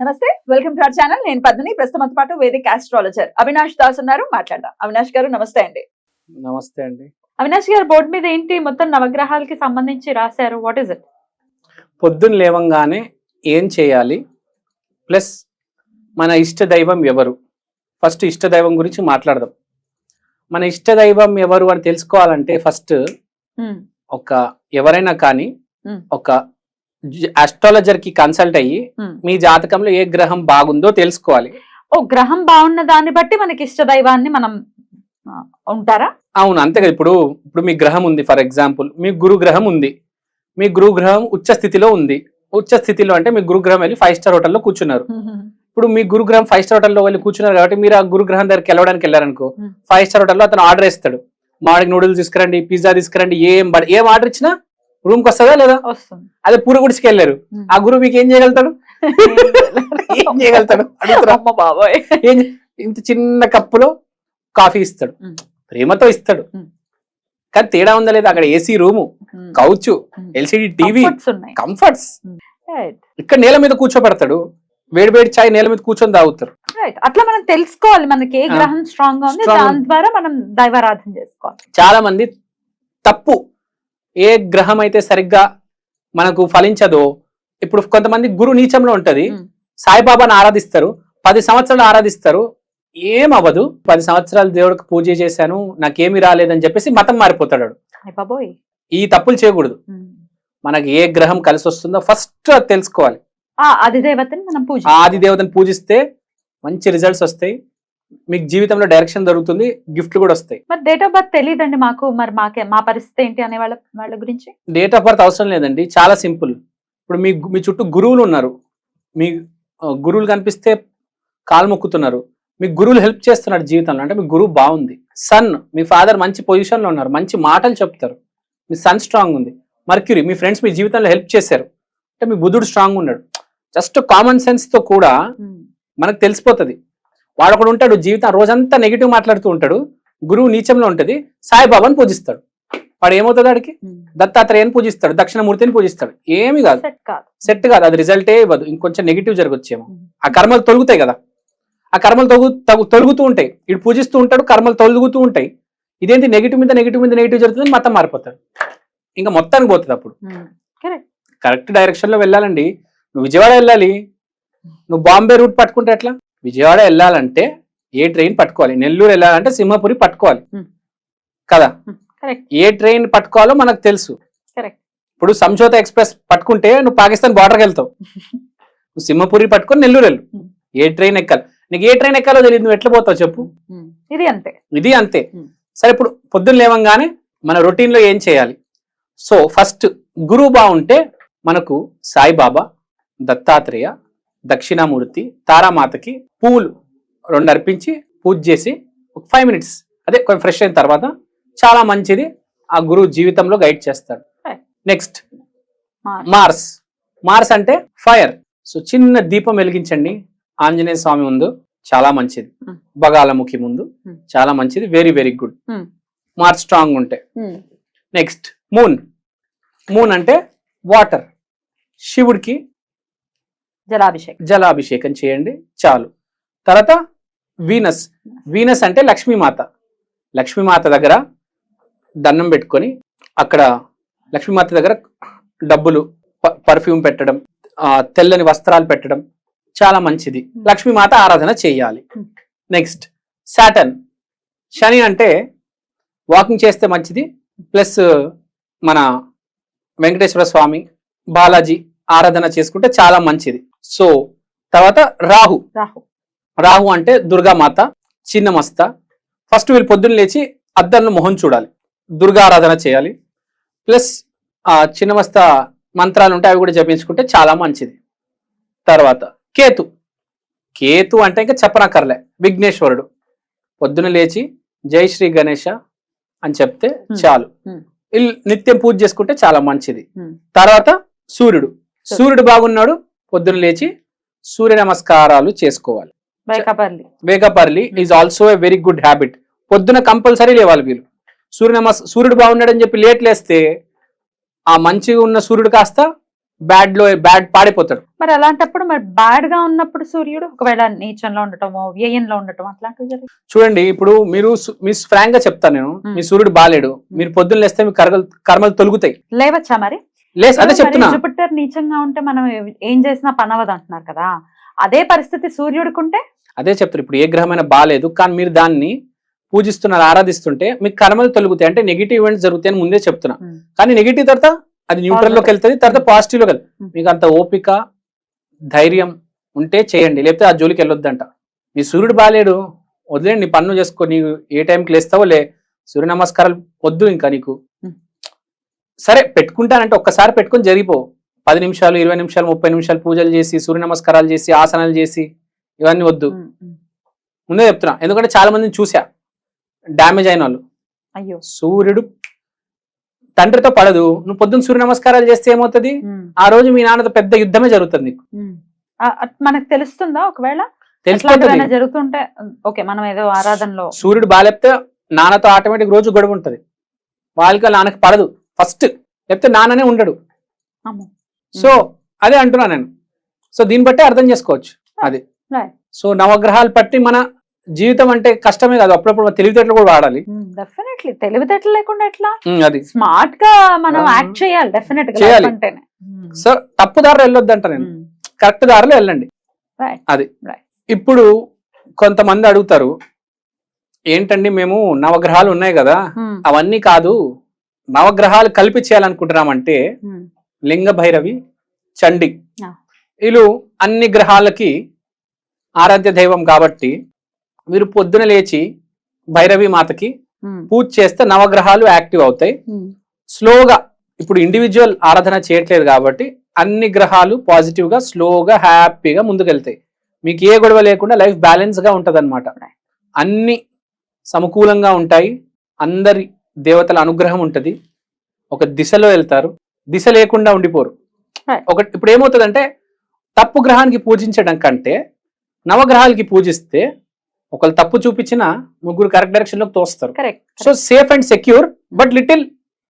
నమస్తే welcome to our channel. నేను పద్మిని ప్రస్తుతం పాటు వేదిక ఆస్ట్రాలజర్ అవినాష్ దాస్ ఉన్నారు. మాట్లాడదాం. అవినాష్ గారు నమస్తే అండి. నమస్తే అండి. అవినాష్ గారు బోర్డు మీద ఏంటి మొత్తం నవగ్రహాలకి సంబంధించి రాశారు? వాట్ ఇస్ ఇట్ పొద్దున్న లేవంగానే ఏం చేయాలి? ప్లస్ మన ఇష్ట దైవం ఎవరు? ఫస్ట్ ఇష్ట దైవం గురించి మాట్లాడదాం. మన ఇష్ట దైవం ఎవరు అని తెలుసుకోవాలంటే ఫస్ట్ ఒక ఎవరైనా కానీ Hmm. ఒక అస్ట్రాలజర్కి కన్సల్ట్ అయ్యి. మీ జాతకంలో ఏ గ్రహం బాగుందో తెలుసుకోవాలి. ఓ గ్రహం బాగున్న దాన్ని బట్టి మనకి ఇష్ట దైవాన్ని మనం ఉంటారా? అవును అంతే కదా ఇప్పుడు ఇప్పుడు మీ గ్రహం ఉంది ఫర్ ఎగ్జాంపుల్. మీ గురు గ్రహం ఉంది. మీ గురు గ్రహం ఉచ్చ స్థితిలో ఉంది. ఉచ్చ స్థితిలో అంటే మీ గురుగ్రహం వెళ్ళి ఫైవ్ స్టార్ హోటల్లో కూర్చున్నారు. ఇప్పుడు మీ గురుగ్రహం ఫైవ్ స్టార్ హోటల్లో వెళ్ళి కూర్చున్నారు కాబట్టి మీరు ఆ గురుగ్రహం దగ్గరికి వెళ్ళడానికి వెళ్ళారనుకో. ఫైవ్ స్టార్ హోటల్లో అతను ఆర్డర్ ఇస్తాడు. మాడికి నూడిల్స్ తీసుకురండి పిజ్జా తీసుకురండి ఏం ఏం ఆర్డర్ ఇచ్చినా రూమ్కి వస్తుందా లేదా? వస్తుంది. అదే పూర గుడికి వెళ్ళారు. ఆ గురువు మీకు ఏం చేయగలుగుతాడు? ఏం చేయగలుగుతాడు? అమ్మ బాబోయ్. ఏం ఇంత చిన్న కప్పులో కాఫీ ఇస్తాడు. ప్రేమతో ఇస్తాడు. కానీ తేడా ఉందా లేదా? అక్కడ AC room couch LCD TV comforts. Right ఇక్కడ నేల మీద కూర్చోబెడతాడు. వేడి వేడి చాయ్ నేల మీద కూర్చొని తాగుతారు అట్లా మనం తెలుసుకోవాలి మనకి ఏ. గ్రహం స్ట్రాంగ్గా ఉంది. దాని ద్వారా మనం దైవారాధన చేసుకోవాలి. చాలా మంది తప్పు ఏ గ్రహం అయితే సరిగ్గా మనకు ఫలించదో ఇప్పుడు కొంతమంది గురు నీచంలో ఉంటది. సాయిబాబాను ఆరాధిస్తారు. పది సంవత్సరాలు ఆరాధిస్తారు. ఏం అవ్వదు. పది సంవత్సరాలు దేవుడికి పూజ చేశాను నాకేమీ రాలేదని చెప్పేసి మతం మారిపోతాడు. ఈ తప్పులు చేయకూడదు. మనకి ఏ గ్రహం కలిసి వస్తుందో ఫస్ట్ అది తెలుసుకోవాలి. ఆ అధిదేవతని మనం పూజ ఆ ఆది దేవతను పూజిస్తే మంచి రిజల్ట్స్ వస్తాయి. మీకు జీవితంలో డైరెక్షన్ దొరుకుతుంది గిఫ్ట్లు కూడా వస్తాయి. మరి డేట్ ఆఫ్ బర్త్ తెలియదండి మాకు మరి మాకే మా పరిస్థితి ఏంటి అనే వాళ్ళ వాళ్ళ గురించి? డేట్ ఆఫ్ బర్త్ అవసరం లేదండి చాలా సింపుల్. ఇప్పుడు మీ మీ చుట్టూ గురువులు ఉన్నారు. మీ గురువులు కనిపిస్తే కాలు మొక్కుతున్నారు. మీ గురువులు హెల్ప్ చేస్తున్నారు జీవితంలో అంటే మీ గురువు బాగుంది. సన్ మీ ఫాదర్ మంచి పొజిషన్లో ఉన్నారు మంచి మాటలు చెప్తారు. మీ సన్ స్ట్రాంగ్ ఉంది. మర్క్యూరీ మీ ఫ్రెండ్స్ మీ జీవితంలో హెల్ప్ చేశారు. అంటే మీ బుద్ధుడు స్ట్రాంగ్ ఉన్నాడు. జస్ట్ కామన్ సెన్స్తో కూడా మనకు తెలిసిపోతుంది. వాడు ఒకడు ఉంటాడు జీవితం రోజంతా నెగిటివ్ మాట్లాడుతూ ఉంటాడు గురువు నీచంలో ఉంటుంది సాయిబాబాని పూజిస్తాడు. వాడు ఏమవుతుంది వాడికి దత్తాత్రేయని పూజిస్తాడు దక్షిణమూర్తిని పూజిస్తాడు. ఏమి కాదు. సెట్ కాదు. అది రిజల్టే ఇవ్వదు. ఇంకొంచెం నెగిటివ్ జరగొచ్చేమో. ఆ కర్మలు తొలుగుతాయి కదా. ఆ కర్మలు తొలుగు తగు- తొలుగుతూ ఉంటాయి. ఇటు పూజిస్తూ ఉంటాడు కర్మలు తొలుగుతూ ఉంటాయి. ఇదేంటి నెగిటివ్ మీద నెగిటివ్ మీద నెగిటివ్ జరుగుతుంది మతం మారిపోతాడు ఇంకా మొత్తానికి పోతుంది అప్పుడు. కరెక్ట్ కరెక్ట్ డైరెక్షన్లో వెళ్ళాలండి. నువ్వు విజయవాడ వెళ్ళాలి. నువ్వు బాంబే రూట్ పట్టుకుంటే ఎట్లా? విజయవాడ వెళ్ళాలంటే ఏ ట్రైన్ పట్టుకోవాలి? నెల్లూరు వెళ్ళాలంటే సింహపురి పట్టుకోవాలి. కదా? ఏ ట్రైన్ పట్టుకోవాలో మనకు తెలుసు. ఇప్పుడు సంజోత ఎక్స్ప్రెస్ పట్టుకుంటే నువ్వు పాకిస్తాన్ బార్డర్కి వెళ్తావు. నువ్వు సింహపురి పట్టుకొని నెల్లూరు వెళ్ళు. ఏ ట్రైన్ ఎక్కాలి? నీకు ఏ ట్రైన్ ఎక్కాలో తెలియదు నువ్వు ఎట్లా పోతావు చెప్పు? ఇది అంతే. ఇది అంతే. సరే ఇప్పుడు పొద్దున్న లేవంగానే మన రొటీన్లో ఏం చేయాలి? సో ఫస్ట్ గురువు బాగుంటే మనకు సాయిబాబా దత్తాత్రేయ దక్షిణామూర్తి తారామాతకి పువ్వులు రెండు అర్పించి పూజ చేసి ఒక ఫైవ్ మినిట్స్ అదే కొంచెం ఫ్రెష్ అయిన తర్వాత చాలా మంచిది ఆ గురువు జీవితంలో గైడ్ చేస్తాడు. నెక్స్ట్. మార్స్ మార్స్ అంటే ఫైర్ సో చిన్న దీపం వెలిగించండి. ఆంజనేయ స్వామి ముందు చాలా మంచిది. Hmm. బగాలముఖి ముందు Hmm. చాలా మంచిది. Very very good. Mars strong ఉంటాయి నెక్స్ట్ మూన్ మూన్ అంటే వాటర్ శివుడికి జలాభిషేకం. జలాభిషేకం చేయండి చాలు. తర్వాత వీనస్. వీనస్ అంటే లక్ష్మీమాత. లక్ష్మీమాత దగ్గర దండం పెట్టుకొని అక్కడ లక్ష్మీమాత దగ్గర డబ్బులు పర్ఫ్యూమ్ పెట్టడం తెల్లని వస్త్రాలు పెట్టడం చాలా మంచిది. లక్ష్మీమాత ఆరాధన చేయాలి. Next Satan. శని అంటే వాకింగ్ చేస్తే మంచిది. ప్లస్ మన వెంకటేశ్వర స్వామి బాలాజీ ఆరాధన చేసుకుంటే చాలా మంచిది. సో తర్వాత రాహు. రాహు. రాహు అంటే దుర్గామాత చిన్న మస్త ఫస్ట్ వీళ్ళు పొద్దున్న లేచి అద్దంలో మొహం చూడాలి. దుర్గా ఆరాధన చేయాలి. ప్లస్ ఆ చిన్న మస్త మంత్రాలు ఉంటే అవి కూడా జపించుకుంటే చాలా మంచిది. తర్వాత కేతు. కేతు అంటే ఇంకా చెప్పనక్కర్లే. విఘ్నేశ్వరుడు. పొద్దున లేచి జై శ్రీ గణేష అని చెప్తే. చాలు. నిత్యం పూజ చేసుకుంటే చాలా మంచిది. తర్వాత సూర్యుడు. సూర్యుడు బాగున్నాడు. పొద్దున లేచి సూర్య నమస్కారాలు చేసుకోవాలి. Wake up early is also a very good habit పొద్దున కంపల్సరీ లేవాలి వీళ్ళు సూర్య నమస్ సూర్యుడు బాగున్నాడని చెప్పి లేట్ లేస్తే ఆ మంచిగా ఉన్న సూర్యుడు కాస్త బ్యాడ్లో బ్యాడ్ పాడైపోతాడు. మరి అలాంటప్పుడు మరి బ్యాడ్గా ఉన్నప్పుడు సూర్యుడు ఒకవేళ నీచంలో ఉండటమో వ్యయంలో ఉండటం అట్లాంటివి చూడండి ఇప్పుడు మీరు సు- మీ ఫ్రాంక్గా చెప్తాను నేను. మ్మ్. మీ సూర్యుడు బాలేడు. మీరు పొద్దున్న లేస్తే మీ కర్మలు తొలుగుతాయి. లేవచ్చా మరి? అదే చెప్తున్నా. జూపిటర్ నీచంగా ఉంటే మనం ఏం చేసినా పనవదు అంటున్నారు కదా. అదే పరిస్థితి సూర్యుడికి ఉంటే అదే చెప్తారు ఇప్పుడు ఏ గ్రహమైనా బాలేదు కానీ మీరు దాన్ని పూజిస్తున్నారు ఆరాధిస్తుంటే మీకు కర్మలు తొలుగుతాయి. అంటే నెగిటివ్ ఈవెంట్స్ జరుగుతాయి అని ముందే చెప్తున్నా. కానీ నెగిటివ్ తర్వాత అది న్యూట్రల్లోకి వెళ్తుంది తర్వాత పాజిటివ్లోకి వెళ్తుంది. మీకు అంత ఓపిక ధైర్యం ఉంటే చేయండి. లేకపోతే ఆ జోలికి వెళ్ళొద్దంట. మీ సూర్యుడు బాలేడు వదిలేండి నీ పన్ను చేసుకో నీకు ఏ టైంకి లేస్తావో లే. సూర్య నమస్కారాలు వద్దు ఇంకా నీకు. సరే పెట్టుకుంటానంటే ఒక్కసారి పెట్టుకొని జరిగిపో. పది నిమిషాలు ఇరవై నిమిషాలు ముప్పై నిమిషాలు పూజలు చేసి సూర్య నమస్కారాలు చేసి ఆసనాలు చేసి ఇవన్నీ వద్దు. ముందే చెప్తున్నా. ఎందుకంటే చాలా మందిని చూసా డ్యామేజ్ అయిన వాళ్ళు. అయ్యో. సూర్యుడు తండ్రితో పడదు. నువ్వు పొద్దున్న సూర్య నమస్కారాలు చేస్తే ఏమవుతుంది? ఆ రోజు మీ నాన్నతో పెద్ద యుద్ధమే జరుగుతుంది నీకు. మనకు తెలుస్తుందా ఒకవేళ? తెలిసిపోతుంది. అట్లాంటివైనా జరుగుతుంటే ఓకే మనం ఏదో ఆరాధనలో సూర్యుడు బాగాలేపితే నాన్నతో ఆటోమేటిక్ రోజు గొడవ ఉంటది. వాళ్ళకి వాళ్ళ నాన్నకి పడదు. ఫస్ట్ లేకపోతే నాన్ననే ఉండడు. సో అదే అంటున్నా నేను. సో దీన్ని బట్టి అర్థం చేసుకోవచ్చు. అది. సో నవగ్రహాలు బట్టి మన జీవితం అంటే కష్టమే కాదు. అప్పుడప్పుడు తెలివితేటలు కూడా వాడాలి. డెఫినెట్లీ తెలివితేటలు లేకుండా ఎట్లా? అది. స్మార్ట్గా మనం. యాక్ట్ చేయాలి. డెఫినెట్గా. సో తప్పు దారిలో వెళ్ళొద్దంట నేను. కరెక్ట్ దారిలో వెళ్ళండి. అది. ఇప్పుడు కొంతమంది అడుగుతారు ఏంటండి మేము నవగ్రహాలు ఉన్నాయి కదా. అవన్నీ కాదు. నవగ్రహాలు కలిపి చేయాలనుకుంటున్నామంటే. లింగ భైరవి చండి. వీళ్ళు అన్ని గ్రహాలకి ఆరాధ్య దైవం కాబట్టి మీరు పొద్దున లేచి భైరవి మాతకి. పూజ చేస్తే నవగ్రహాలు యాక్టివ్ అవుతాయి. స్లోగా ఇప్పుడు ఇండివిజువల్ ఆరాధన చేయట్లేదు కాబట్టి అన్ని గ్రహాలు పాజిటివ్గా స్లోగా హ్యాపీగా ముందుకెళ్తాయి మీకు ఏ గొడవ లేకుండా లైఫ్ బ్యాలెన్స్గా ఉంటది అన్ని సమకూలంగా ఉంటాయి అందరి దేవతల అనుగ్రహం ఉంటది. ఒక దిశలో వెళ్తారు. దిశ లేకుండా ఉండిపోరు. ఒక ఇప్పుడు ఏమవుతుందంటే తప్పు గ్రహానికి పూజించడం కంటే నవగ్రహాలకి పూజిస్తే ఒకళ్ళు తప్పు చూపించిన ముగ్గురు కరెక్ట్ డైరెక్షన్లోకి తోస్తారు so safe and secure but little